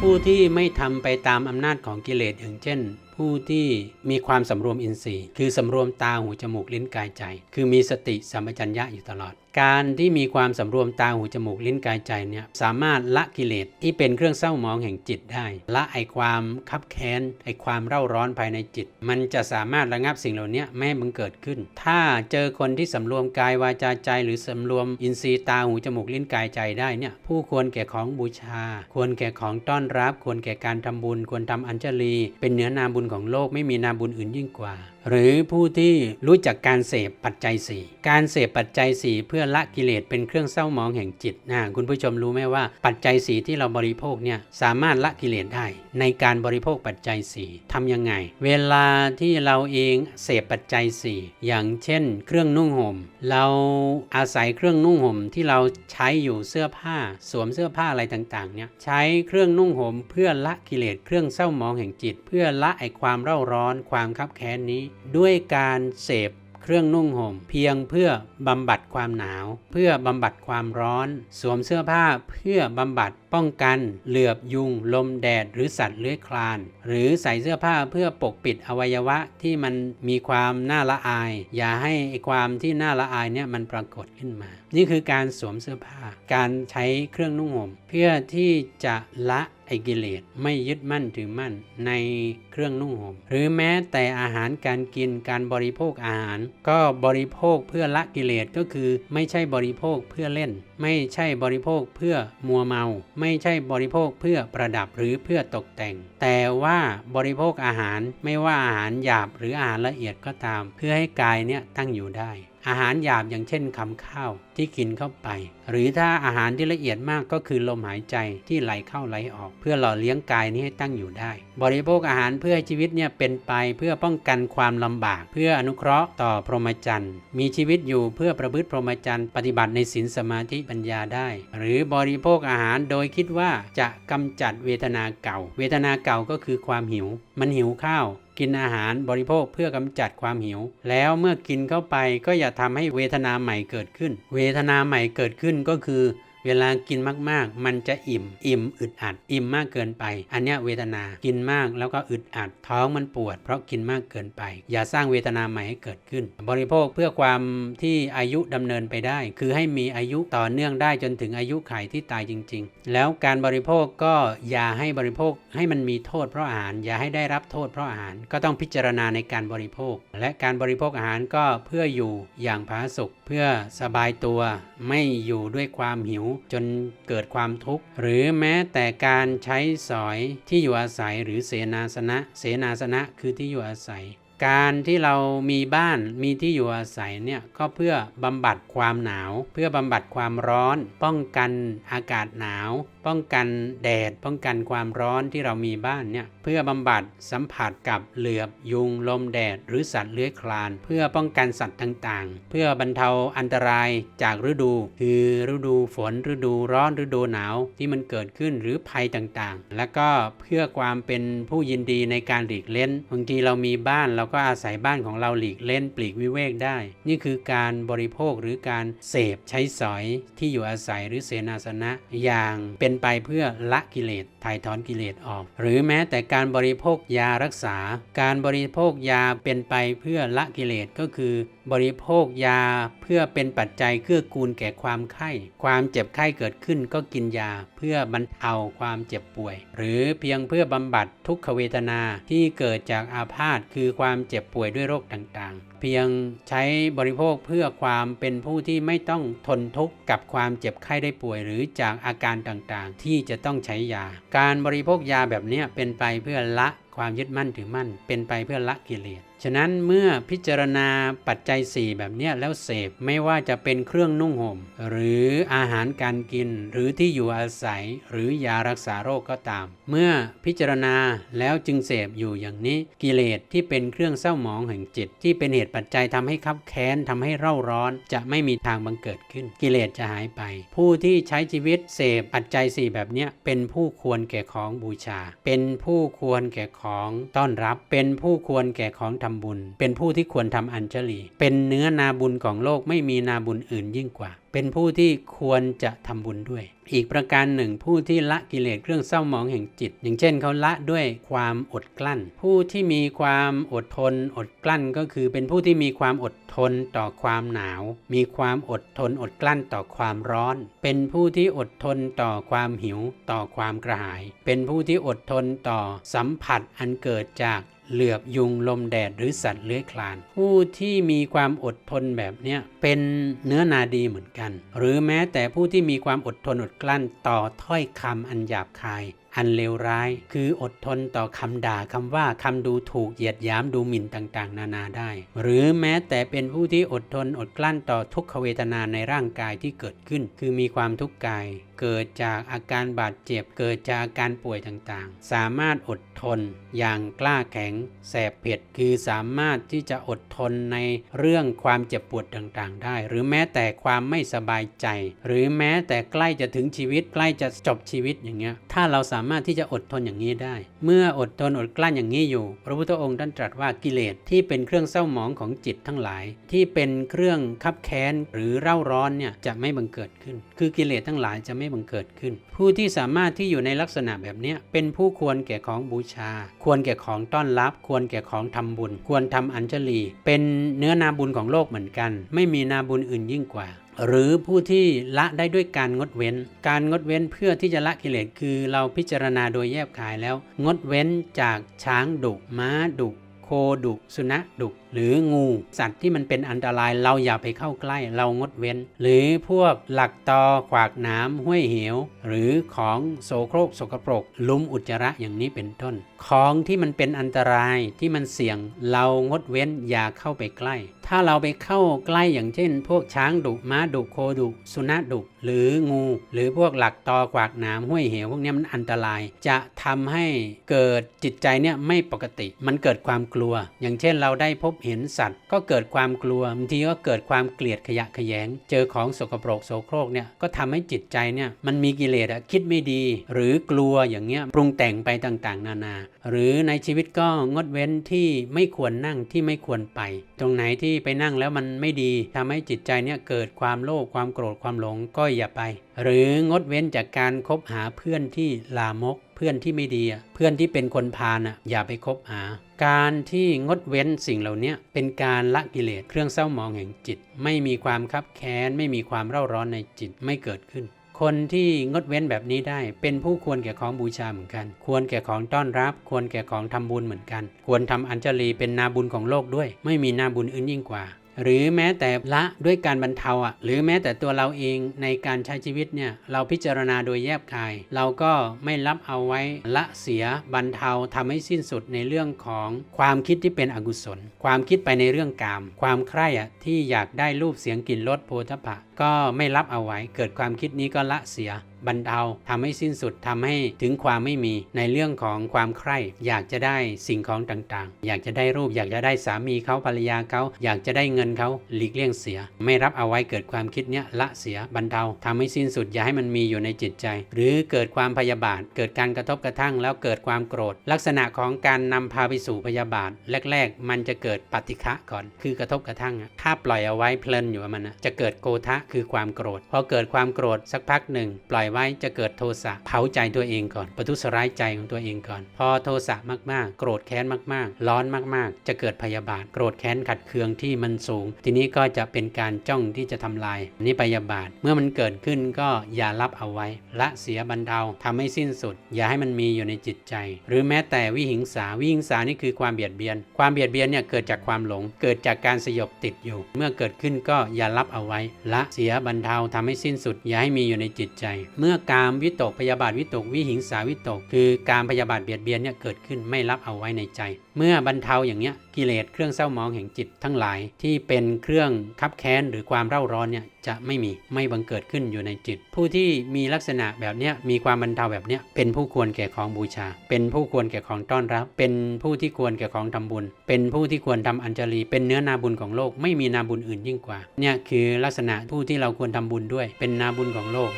ผู้ที่ไม่ทำไปตามอำนาจของกิเลสอย่างเช่น ผู้ที่มีความสำรวมอินทรีย์ คือสำรวมตาหูจมูกลิ้นกายใจ คือมีสติสัมปชัญญะอยู่ตลอด การที่มีความสำรวมตาหูจมูกลิ้นกายใจเนี่ยสามารถละกิเลสที่เป็นเครื่องเศร้าหมองแห่งจิตได้ ละไอความคับแค้นไอความเร่าร้อนภายในจิต มันจะสามารถระงับสิ่งเหล่านี้ไม่ให้มันเกิดขึ้น ถ้าเจอคนที่สำรวมกายวาจาใจ หรือสำรวมอินทรีย์ตาหูจมูกลิ้นกายใจได้เนี่ยผู้ควรแก่ของบูชา ควรแก่ของต้อนรับ ควรแก่การทำบุญ ควรทำอัญชลี เป็นเนื้อนาบุญของโลกไม่มีนาบุญอื่นยิ่งกว่า หรือผู้ที่รู้จักการเสพปัจจัย 4 การเสพปัจจัย 4 เพื่อละกิเลสเป็นเครื่องเศร้าหมองแห่งจิตนะคุณผู้ชมรู้ไหมว่าปัจจัย 4 ที่เราบริโภคเนี่ยสามารถละกิเลสได้ ในการบริโภคปัจจัย 4ทำยังไง เวลาที่เราเองเสพปัจจัย 4 อย่างเช่น เครื่องนุ่งห่ม เราอาศัยเครื่องนุ่งห่มที่เราใช้อยู่เสื้อผ้า สวมเสื้อผ้าอะไรต่างๆเนี่ยใช้เครื่องนุ่งห่มเพื่อละกิเลสเครื่องเศร้าหมองแห่งจิต เพื่อละไอความเร่าร้อนความคับแค้นนี้ด้วยการเสพเครื่องนุ่งห่ม เพียงเพื่อบำบัดความหนาว เพื่อบำบัดความร้อน สวมเสื้อผ้าเพื่อบำบัดป้องกัน เหลือบยุง ลมแดดหรือสัตว์เลื้อยคลาน หรือใส่เสื้อผ้าเพื่อปกปิดอวัยวะที่มันมีความน่าละอาย อย่าให้ความที่น่าละอายเนี่ยมันปรากฏขึ้นมา นี่คือการสวมเสื้อผ้า การใช้เครื่องนุ่งห่ม เพื่อที่จะละ ไอกิเลสไม่ยึดมั่นถือมั่นในเครื่องนุ่งห่มหรือแม้แต่อาหารการกินการบริโภคอาหาร ก็บริโภคเพื่อละกิเลสก็คือ ไม่ใช่บริโภคเพื่อเล่น ไม่ใช่บริโภคเพื่อมัวเมา ไม่ใช่บริโภคเพื่อประดับหรือเพื่อตกแต่ง แต่ว่าบริโภคอาหารไม่ว่าอาหารหยาบหรืออาหารละเอียดก็ตาม เพื่อให้กายเนี่ยตั้งอยู่ได้ อาหารหยาบอย่างเช่นคำข้าวที่กินเข้าไป หรือถ้าอาหารที่ละเอียดมากก็คือลมหายใจที่ไหลเข้าไหลออก เพื่อหล่อเลี้ยงกายนี้ให้ตั้งอยู่ได้ บริโภคอาหารเพื่อให้ชีวิตเนี่ยเป็นไปเพื่อป้องกันความลำบาก เพื่ออนุเคราะห์ต่อพรหมจรรย์มีชีวิตอยู่เพื่อประพฤติพรหมจรรย์ปฏิบัติในศีลสมาธิปัญญาได้ หรือบริโภคอาหารโดยคิดว่าจะกำจัดเวทนาเก่า เวทนาเก่าก็คือความหิว มันหิวข้าว กินอาหารบริโภคเพื่อกำจัดความหิว แล้วเมื่อกินเข้าไปก็อย่าทำให้เวทนาใหม่เกิดขึ้น เวทนาใหม่เกิดขึ้นก็คือ เวลากินมากๆ มันจะอิ่ม อิ่มอึดอัด อิ่มมากเกินไป อันเนี้ยเวทนา กินมากแล้วก็อึดอัด ท้องมันปวด เพราะกินมากเกินไป อย่าสร้างเวทนาใหม่ให้เกิดขึ้น บริโภคเพื่อความที่อายุดำเนินไปได้ คือให้มีอายุต่อเนื่องได้จนถึงอายุไขที่ตายจริง ๆ แล้วการบริโภคก็อย่าให้บริโภคให้มันมีโทษเพราะอาหาร อย่าให้ได้รับโทษเพราะอาหาร ก็ต้องพิจารณาในการบริโภค และการบริโภคอาหารก็เพื่ออยู่อย่างผาสุกเพื่อสบายตัว ไม่อยู่ด้วยความหิวจนเกิดความทุกข์ หรือแม้แต่การใช้สอยที่อยู่อาศัยหรือเสนาสนะ เสนาสนะคือที่อยู่อาศัย การที่เรามีบ้านมีที่อยู่อาศัยเนี่ยก็เพื่อบำบัดความหนาว เพื่อบำบัดความร้อน ป้องกันอากาศหนาว ป้องกันแดด ป้องกันความร้อนที่เรามีบ้านเนี่ยเพื่อบำบัดสัมผัสกับเหลือบยุงลมแดด หรือสัตว์เลื้อยคลาน เพื่อป้องกันสัตว์ต่างๆ เพื่อบรรเทาอันตรายจากฤดู คือฤดูฝนฤดูร้อนฤดูหนาวที่มันเกิดขึ้นหรือภัยต่างๆ แล้วก็เพื่อความเป็นผู้ยินดีในการหลีกเล่นบางทีเรามีบ้านเราราก็อาศัยบ้านของเราหลีกเล่นปลีกวิเวกได้ นี่คือการบริโภคหรือการเสพใช้สอยที่อยู่อาศัยหรือเสนาสนะ อย่างเป็นไปเพื่อละกิเลสถ่ายถอนกิเลสออก หรือแม้แต่การบริโภคยารักษา การบริโภคยาเป็นไปเพื่อละกิเลสก็คือบริโภคยาเพื่อเป็นปัจจัยเกื้อกูลแก่ความไข้ ความเจ็บไข้เกิดขึ้นก็กินยาเพื่อบรรเทาความเจ็บป่วย หรือเพียงเพื่อบำบัดทุกขเวทนาที่เกิดจากอาพาธคือความเจ็บป่วยด้วยโรคต่างๆ เพียงใช้บริโภคเพื่อความเป็นผู้ที่ไม่ต้องทนทุกข์กับความเจ็บไข้ได้ป่วยหรือจากอาการต่างๆ ที่จะต้องใช้ยา การบริโภคยาแบบนี้เป็นไปเพื่อละความยึดมั่นถือมั่น เป็นไปเพื่อละกิเลสฉะนั้นเมื่อพิจารณาปัจจัย 4 แบบนี้แล้วเสพไม่ว่าจะเป็นเครื่องนุ่งห่ม หรืออาหารการกินหรือที่อยู่อาศัย หรือยารักษาโรคก็ตาม เมื่อพิจารณาแล้วจึงเสพอยู่อย่างนี้กิเลสที่เป็นเครื่องเศร้าหมองแห่งจิต ที่เป็นเหตุปัจจัยทำให้คับแค้นทำให้เร่าร้อน จะไม่มีทางบังเกิดขึ้น กิเลสจะหายไป ผู้ที่ใช้ชีวิตเสพปัจจัย 4 แบบนี้เป็นผู้ควรแก่ของบูชา เป็นผู้ควรแก่ของต้อนรับ เป็นผู้ควรแก่ของทำบุญ เป็นผู้ที่ควรทำอัญชลี เป็นเนื้อนาบุญของโลกไม่มีนาบุญอื่นยิ่งกว่า เป็นผู้ที่ควรจะทำบุญด้วย อีกประการหนึ่ง ผู้ที่ละกิเลสเครื่องเศร้าหมองแห่งจิต อย่างเช่นเขาละด้วยความอดกลั้น ผู้ที่มีความอดทน อดกลั้นก็คือเป็นผู้ที่มีความอดทนต่อความหนาว มีความอดทนอดกลั้นต่อความร้อน เป็นผู้ที่อดทนต่อความหิว ต่อความกระหาย เป็นผู้ที่อดทนต่อสัมผัสอันเกิดจาก เหลือบยุงลมแดดหรือสัตว์เลื้อยคลาน ผู้ที่มีความอดทนแบบเนี้ยเป็นเนื้อนาดีเหมือนกัน หรือแม้แต่ผู้ที่มีความอดทนอดกลั้นต่อถ้อยคำอันหยาบคาย อันเลวร้าย คืออดทนต่อคำด่าคำว่าคำดูถูกเหยียดหยามดูหมิ่นต่างๆ นานาได้ หรือแม้แต่เป็นผู้ที่อดทนอดกลั้นต่อทุกขเวทนาในร่างกายที่เกิดขึ้น คือมีความทุกข์กายเกิดจากอาการบาดเจ็บ เกิดจากอาการป่วยต่างๆ สามารถอดทนอย่างกล้าแข็งแสบเผ็ด คือสามารถที่จะอดทนในเรื่องความเจ็บปวดต่างๆ ได้ หรือแม้แต่ความไม่สบายใจ หรือแม้แต่ใกล้จะถึงชีวิตใกล้จะจบชีวิตอย่างเงี้ย ถ้าเราสามารถที่จะอดทนอย่างนี้ได้ เมื่ออดทนอดกลั้นอย่างนี้อยู่ พระพุทธองค์ท่านตรัสว่ากิเลสที่เป็นเครื่องเศร้าหมองของจิตทั้งหลาย ที่เป็นเครื่องคับแค้นหรือเร่าร้อนเนี่ยจะไม่บังเกิดขึ้น คือกิเลสทั้งหลายจะไม่บังเกิดขึ้น ผู้ที่สามารถที่อยู่ในลักษณะแบบนี้เป็นผู้ควรแก่ของบูชา ควรแก่ของต้อนรับ ควรแก่ของทำบุญ ควรทำอัญชลี เป็นเนื้อนาบุญของโลกเหมือนกัน ไม่มีนาบุญอื่นยิ่งกว่าหรือผู้ที่ละได้ด้วยการงดเว้น การงดเว้นเพื่อที่จะละกิเลสคือเราพิจารณาโดยแยบคายแล้ว งดเว้นจากช้างดุม้าดุ โคดุ สุนัขดุ หรืองูสัตว์ที่มันเป็นอันตรายเราอย่าไปเข้าใกล้เรางดเว้น หรือพวกหลักตอขวากน้ำห้วยเหว หรือของโสโครกสกปรกลุมอุจจาระอย่างนี้เป็นต้น ของที่มันเป็นอันตรายที่มันเสี่ยงเรางดเว้นอย่าเข้าไปใกล้ ถ้าเราไปเข้าใกล้อย่างเช่น พวกช้างดุม้าดุโคดุสุนัขดุหรืองู หรือพวกหลักตอขวากน้ำห้วยเหวพวกนี้มันอันตราย จะทำให้เกิดจิตใจเนี่ยไม่ปกติ มันเกิดความกลัว อย่างเช่นเราได้พบเห็นสัตว์ ก็เกิดความกลัวบางทีก็เกิดความเกลียดขยะขยง เจอของสกปรกโสโครกเนี่ยก็ทำให้จิตใจเนี่ยมันมีกิเลสอะคิดไม่ดี หรือกลัวอย่างเงี้ยปรุงแต่งไปต่างๆ นานา หรือในชีวิตก็งดเว้นที่ไม่ควรนั่งที่ไม่ควรไป ตรงไหนที่ไปนั่งแล้วมันไม่ดีทำให้จิตใจเนี่ยเกิดความโลภความโกรธความหลงก็อย่าไป หรืองดเว้นจากการคบหาเพื่อนที่ลามก เพื่อนที่ไม่ดีเพื่อนที่เป็นคนพาลอะอย่าไปคบหาการที่งดเว้นสิ่งเหล่านี้เป็นการละกิเลสเครื่องเศร้าหมองแห่งจิต ไม่มีความคับแค้น ไม่มีความเร่าร้อนในจิตไม่เกิดขึ้น คนที่งดเว้นแบบนี้ได้ เป็นผู้ควรแก่ของบูชาเหมือนกัน ควรแก่ของต้อนรับ ควรแก่ของทำบุญเหมือนกัน ควรทำอัญชลีเป็นนาบุญของโลกด้วย ไม่มีนาบุญอื่นยิ่งกว่า หรือแม้แต่ละด้วยการบรรเทาอะหรือแม้แต่ตัวเราเองในการใช้ชีวิตเนี่ยเราพิจารณาโดยแยบคาย เราก็ไม่รับเอาไว้ละเสียบรรเทาทำให้สิ้นสุดในเรื่องของความคิดที่เป็นอกุศล ความคิดไปในเรื่องกาม ความใคร่อะที่อยากได้รูปเสียงกลิ่นรสโพธพะ ก็ไม่รับเอาไว้เกิดความคิดนี้ก็ละเสีย บรรเทาทำให้สิ้นสุดทำให้ถึงความไม่มีในเรื่องของความใคร่อยากจะได้สิ่งของต่างๆ อยากจะได้รูปอยากจะได้สามีเขาภรรยาเขาอยากจะได้เงินเขาหลีกเลี่ยงเสีย ไม่รับเอาไว้เกิดความคิดเนี้ยละเสียบรรเทาทำให้สิ้นสุดอย่าให้มันมีอยู่ในจิตใจ หรือเกิดความพยาบาท เกิดการกระทบกระทั่งแล้วเกิดความโกรธ ลักษณะของการนำพาไปสู่พยาบาท แรก ๆ มันจะเกิดปฏิฆะก่อน คือกระทบกระทั่งถ้าปล่อยเอาไว้เพลินอยู่มันจะเกิดโกทะคือความโกรธพอเกิดความโกรธสักพักหนึ่ง ปล่อยไว้จะเกิดโทสะเผาใจตัวเองก่อน ประทุษร้ายใจของตัวเองก่อน พอโทสะมากๆ โกรธแค้นมากๆ ร้อนมากๆ จะเกิดพยาบาท โกรธแค้นขัดเคืองที่มันสูง ทีนี้ก็จะเป็นการจ้องที่จะทำลายนี่พยาบาท เมื่อมันเกิดขึ้นก็อย่ารับเอาไว้ ละเสียบรรเทาทำให้สิ้นสุด อย่าให้มันมีอยู่ในจิตใจ หรือแม้แต่วิหิงสาวิหิงสานี่คือความเบียดเบียน ความเบียดเบียนเนี่ยเกิดจากความหลง เกิดจากการสยบติดอยู่ เมื่อเกิดขึ้นก็อย่ารับเอาไว้ ละเสียบรรเทาทำให้สิ้นสุด อย่าให้มีอยู่ในจิตใจเมื่อกามวิตกพยาบาทวิตกวิหิงสาวิตก คือการพยาบาทเบียดเบียนเนี่ยเกิดขึ้นไม่รับเอาไว้ในใจ เมื่อบรรเทาอย่างเนี้ยกิเลสเครื่องเศร้าหมองแห่งจิตทั้งหลายที่เป็นเครื่องคับแค้นหรือความเร่าร้อนเนี่ยจะไม่มีไม่บังเกิดขึ้นอยู่ในจิต ผู้ที่มีลักษณะแบบเนี้ยมีความบรรเทาแบบเนี้ยเป็นผู้ควรแก่ของบูชา เป็นผู้ควรแก่ของต้อนรับ เป็นผู้ที่ควรแก่ของทำบุญ เป็นผู้ที่ควรทำอัญชลีเป็นเนื้อนาบุญของโลกไม่มีนาบุญอื่นยิ่งกว่าเนี่ยคือลักษณะผู้ที่เราควรทำบุญด้วย เป็นนาบุญของโลก